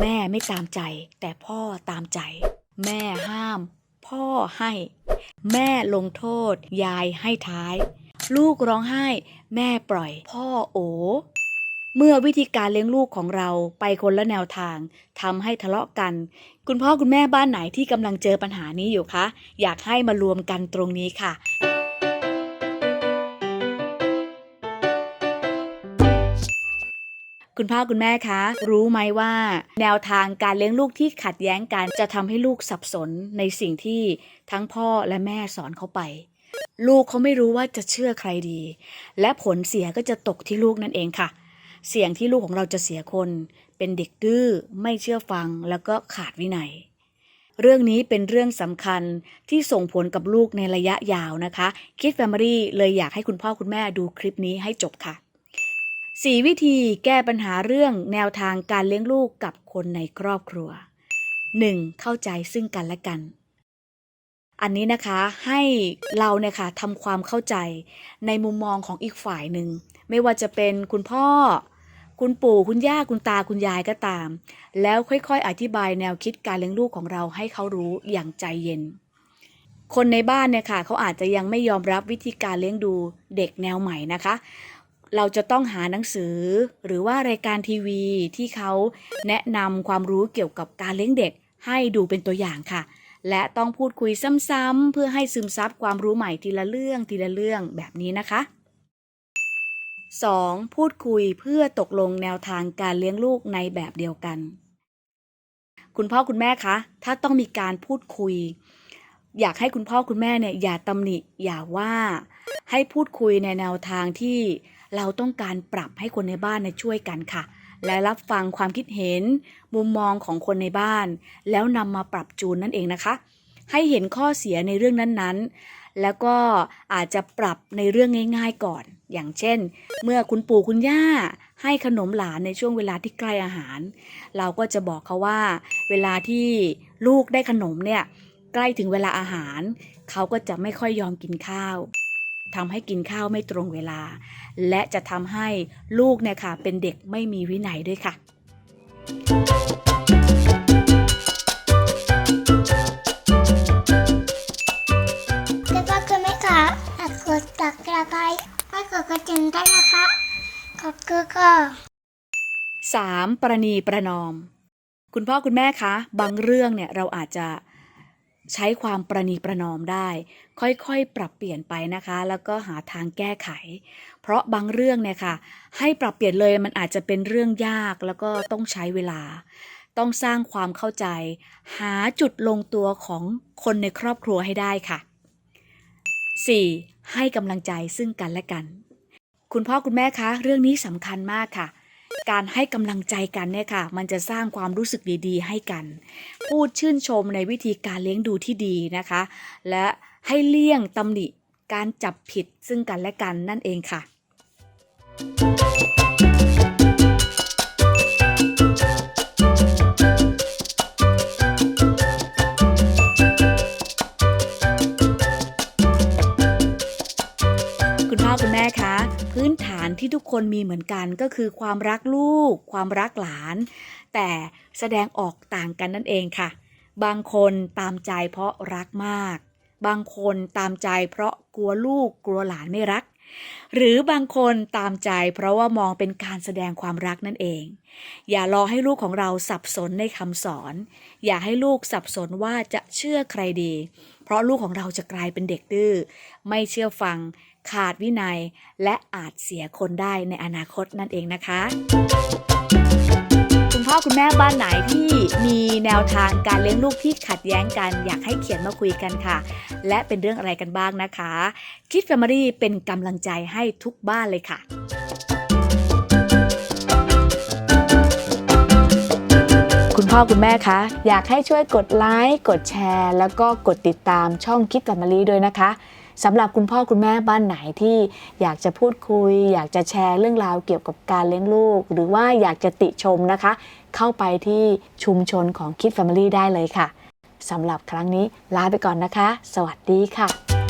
แม่ไม่ตามใจ แต่พ่อตามใจ แม่ห้าม พ่อให้ แม่ลงโทษ ยายให้ท้าย ลูกร้องไห้ แม่ปล่อย พ่อโอ เมื่อวิธีการเลี้ยงลูกของเราไปคนละแนวทางทำให้ทะเลาะกัน คุณพ่อคุณแม่บ้านไหนที่กำลังเจอปัญหานี้อยู่คะ อยากให้มารวมกันตรงนี้ค่ะ คุณพ่อคุณแม่คะ รู้ไหมว่า แนวทางการเลี้ยงลูกที่ขัดแย้งกันจะทำให้ลูกสับสนในสิ่งที่ทั้งพ่อและแม่สอนเขาไป ลูกเขาไม่รู้ว่าจะเชื่อใครดี และผลเสียก็จะตกที่ลูกนั่นเองค่ะ เสี่ยงที่ลูกของเราจะเสียคน เป็นเด็กดื้อไม่เชื่อฟังแล้วก็ขาดวินัยเรื่องนี้เป็นเรื่องสำคัญที่ส่งผลกับลูกในระยะยาวนะคะ คิดแฟมิลี่เลยอยากให้คุณพ่อคุณแม่ดูคลิปนี้ให้จบค่ะ 4 วิธีแก้ปัญหาเรื่องแนวทางการเลี้ยงลูกกับคนในครอบครัว 1. เข้าใจซึ่งกันและกัน อันนี้นะคะให้เราเนี่ยค่ะทำความเข้าใจในมุมมองของอีกฝ่ายหนึ่ง ไม่ว่าจะเป็นคุณพ่อ คุณปู่คุณย่าคุณตาคุณยายก็ตาม แล้วค่อยๆ อธิบายแนวคิดการเลี้ยงลูกของเราให้เขารู้อย่างใจเย็น คนในบ้านเนี่ยค่ะเขาอาจจะยังไม่ยอมรับวิธีการเลี้ยงดูเด็กแนวใหม่นะคะ เราจะต้องหาหนังสือ หรือว่ารายการทีวีที่เขาแนะนำความรู้เกี่ยวกับการเลี้ยงเด็กให้ดูเป็นตัวอย่างค่ะ และต้องพูดคุยซ้ำๆเพื่อให้ซึมซับความรู้ใหม่ทีละเรื่องทีละเรื่องแบบนี้นะคะ 2. พูดคุยเพื่อตกลงแนวทางการเลี้ยงลูกในแบบเดียวกัน คุณพ่อคุณแม่คะ ถ้าต้องมีการพูดคุย อยากให้คุณพ่อคุณแม่เนี่ยอย่าตำหนิอย่าว่า ให้พูดคุยในแนวทางที่ เราต้องการปรับให้คนในบ้านนี่ยช่วยกันค่ะ และรับฟังความคิดเห็น มุมมองของคนในบ้าน แล้วนำมาปรับจูนนั่นเองนะคะ ให้เห็นข้อเสียในเรื่องนั้นๆ แล้วก็อาจจะปรับในเรื่องง่าย ๆ ก่อน อย่างเช่น เมื่อคุณปู่คุณย่าให้ขนมหลานในช่วงเวลาที่ใกล้อาหาร เราก็จะบอกเขาว่า เวลาที่ลูกได้ขนมเนี่ยใกล้ถึงเวลาอาหาร เขาก็จะไม่ค่อยยอมกินข้าว ทำให้กินข้าวไม่ตรงเวลา และจะทำให้ลูกเนี่ยค่ะเป็นเด็กไม่มีวินัยด้วยค่ะคุณพ่อคุณแม่คะฝากกดตักกระไคร้ฝากกดกระดิ่งด้วยนะคะ ขอบคุณค่ะ 3. ประนีประนอม คุณพ่อคุณแม่คะ บางเรื่องเนี่ยเราอาจจะ ใช้ความประนีประนอมได้ ค่อยๆ ปรับเปลี่ยนไปนะคะ แล้วก็หาทางแก้ไข เพราะบางเรื่องเนี่ยค่ะ ให้ปรับเปลี่ยนเลยมันอาจจะเป็นเรื่องยากแล้วก็ต้องใช้เวลา ต้องสร้างความเข้าใจ หาจุดลงตัวของคนในครอบครัวให้ได้ค่ะ 4. ให้กำลังใจซึ่งกันและกัน คุณพ่อคุณแม่คะ เรื่องนี้สำคัญมากค่ะ การให้กำลังใจกันเนี่ยค่ะ มันจะสร้างความรู้สึกดีๆ ให้กัน พูดชื่นชมในวิธีการเลี้ยงดูที่ดีนะคะ และให้เลี่ยงตำหนิการจับผิดซึ่งกันและกันนั่นเองค่ะ คุณพ่อคุณแม่คะ พื้นฐานที่ทุกคนมีเหมือนกันก็คือความรักลูก ความรักหลาน แต่แสดงออกต่างกันนั่นเองค่ะ บางคนตามใจเพราะรักมาก บางคนตามใจเพราะกลัวลูกกลัวหลานไม่รัก หรือบางคนตามใจเพราะว่ามองเป็นการแสดงความรักนั่นเอง อย่ารอให้ลูกของเราสับสนในคำสอน อย่าให้ลูกสับสนว่าจะเชื่อใครดี เพราะลูกของเราจะกลายเป็นเด็กดื้อไม่เชื่อฟัง ขาดวินัย และอาจเสียคนได้ในอนาคตนั่นเองนะคะคุณพ่อคุณแม่บ้านไหนที่มีแนวทางการเลี้ยงลูกที่ขัดแย้งกัน อยากให้เขียนมาคุยกันค่ะ และเป็นเรื่องอะไรกันบ้างนะคะคิดแฟมิลี่เป็นกำลังใจให้ทุกบ้านเลยค่ะคุณพ่อคุณแม่คะอยากให้ช่วยกดไลค์กดแชร์ แล้วก็กดติดตามช่องคิดแฟมิลี่ด้วยนะคะ สำหรับคุณพ่อคุณแม่บ้านไหนที่อยากจะพูดคุย อยากจะแชร์เรื่องราวเกี่ยวกับการเลี้ยงลูก หรือว่าอยากจะติชมนะคะ เข้าไปที่ชุมชนของคิดแฟมิลี่ได้เลยค่ะสำหรับครั้งนี้ลาไปก่อนนะคะ สวัสดีค่ะ